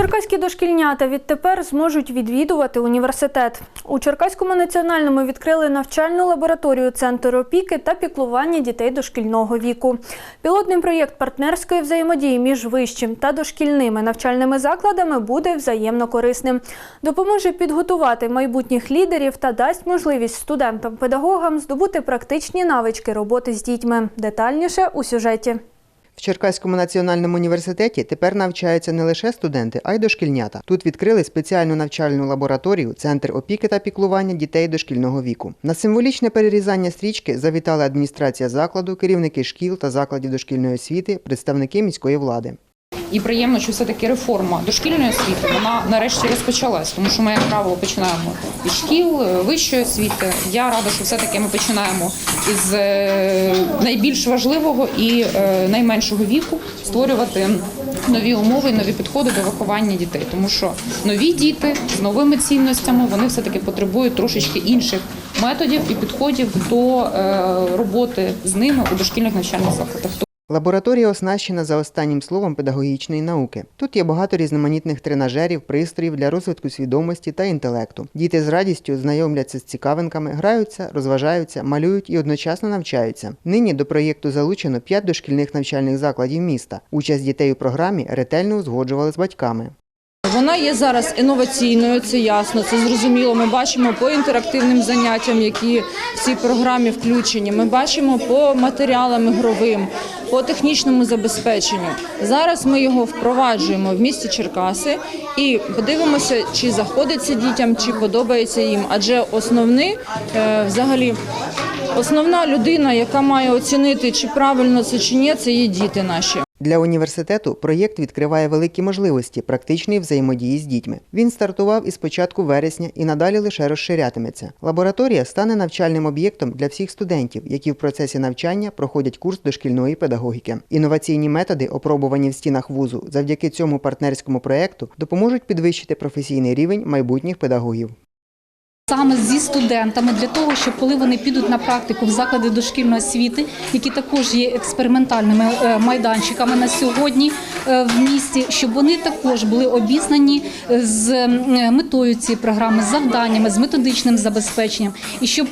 Черкаські дошкільнята відтепер зможуть відвідувати університет. У Черкаському національному відкрили навчальну лабораторію Центр опіки та піклування дітей дошкільного віку. Пілотний проєкт партнерської взаємодії між вищим та дошкільними навчальними закладами буде взаємно корисним. Допоможе підготувати майбутніх лідерів та дасть можливість студентам-педагогам здобути практичні навички роботи з дітьми. Детальніше у сюжеті. Черкаському національному університеті тепер навчаються не лише студенти, а й дошкільнята. Тут відкрили спеціальну навчальну лабораторію Центр опіки та піклування дітей дошкільного віку. На символічне перерізання стрічки завітала адміністрація закладу, керівники шкіл та закладів дошкільної освіти, представники міської влади. І приємно, що все-таки реформа дошкільної освіти вона нарешті розпочалась, тому що ми, як правило, починаємо із шкіл, е, вищої освіти. Я рада, що все-таки ми починаємо із е, найбільш важливого і е, найменшого віку створювати нові умови, і нові підходи до виховання дітей, тому що нові діти з новими цінностями вони все-таки потребують трошечки інших методів і підходів до е, роботи з ними у дошкільних навчальних закладах. Лабораторія оснащена за останнім словом педагогічної науки. Тут є багато різноманітних тренажерів, пристроїв для розвитку свідомості та інтелекту. Діти з радістю знайомляться з цікавинками, граються, розважаються, малюють і одночасно навчаються. Нині до проєкту залучено п'ять дошкільних навчальних закладів міста. Участь дітей у програмі ретельно узгоджували з батьками. Вона є зараз інноваційною, це ясно, це зрозуміло. Ми бачимо по інтерактивним заняттям, які в цій програмі включені. Ми бачимо по матеріалам ігровим, по технічному забезпеченню. Зараз ми його впроваджуємо в місті Черкаси і подивимося, чи заходить це дітям, чи подобається їм. Адже основний е, взагалі. Основна людина, яка має оцінити, чи правильно це чи ні, це є діти наші. Для університету проєкт відкриває великі можливості практичної взаємодії з дітьми. Він стартував із початку вересня і надалі лише розширятиметься. Лабораторія стане навчальним об'єктом для всіх студентів, які в процесі навчання проходять курс дошкільної педагогіки. Інноваційні методи, опробувані в стінах вузу, завдяки цьому партнерському проєкту, допоможуть підвищити професійний рівень майбутніх педагогів. Саме зі студентами для того, щоб коли вони підуть на практику в заклади дошкільної освіти, які також є експериментальними е, майданчиками на сьогодні е, в місті, щоб вони також були обізнані з е, метою цієї програми, з завданнями, з методичним забезпеченням, і щоб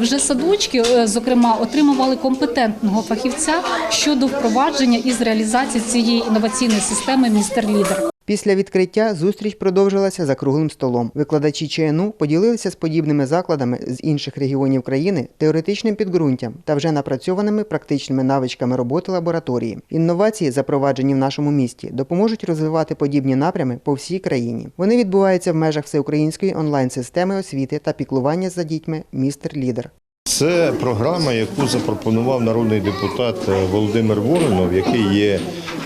вже садочки, зокрема, отримували компетентного фахівця щодо впровадження і з реалізації цієї інноваційної системи Містер Лідер. Після відкриття зустріч продовжилася за круглим столом. Викладачі ЧНУ поділилися з подібними закладами з інших регіонів країни теоретичним підґрунтям та вже напрацьованими практичними навичками роботи лабораторії. Інновації, запроваджені в нашому місті, допоможуть розвивати подібні напрями по всій країні. Вони відбуваються в межах всеукраїнської онлайн-системи освіти та піклування за дітьми Містер Лідер. Це програма, яку запропонував народний депутат е, Володимир Воронов, який є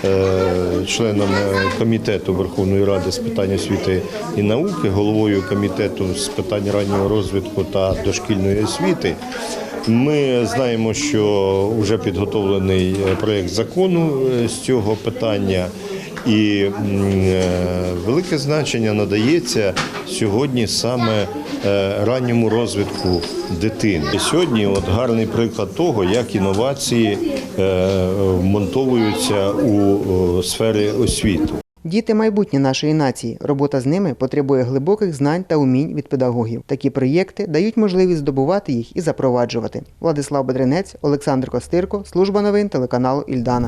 е, членом е, комітету Верховної Ради з питань освіти і науки, головою комітету з питань раннього розвитку та дошкільної освіти. Ми знаємо, що вже підготовлений проєкт закону з цього питання. І е, велике значення надається сьогодні саме е, ранньому розвитку дитини. І сьогодні от гарний приклад того, як інновації е, вмонтовуються у сфері освіти. Діти майбутнє нашої нації. Робота з ними потребує глибоких знань та умінь від педагогів. Такі проєкти дають можливість здобувати їх і запроваджувати. Владислав Бедренець, Олександр Костирко, служба новин телеканалу Ільдана.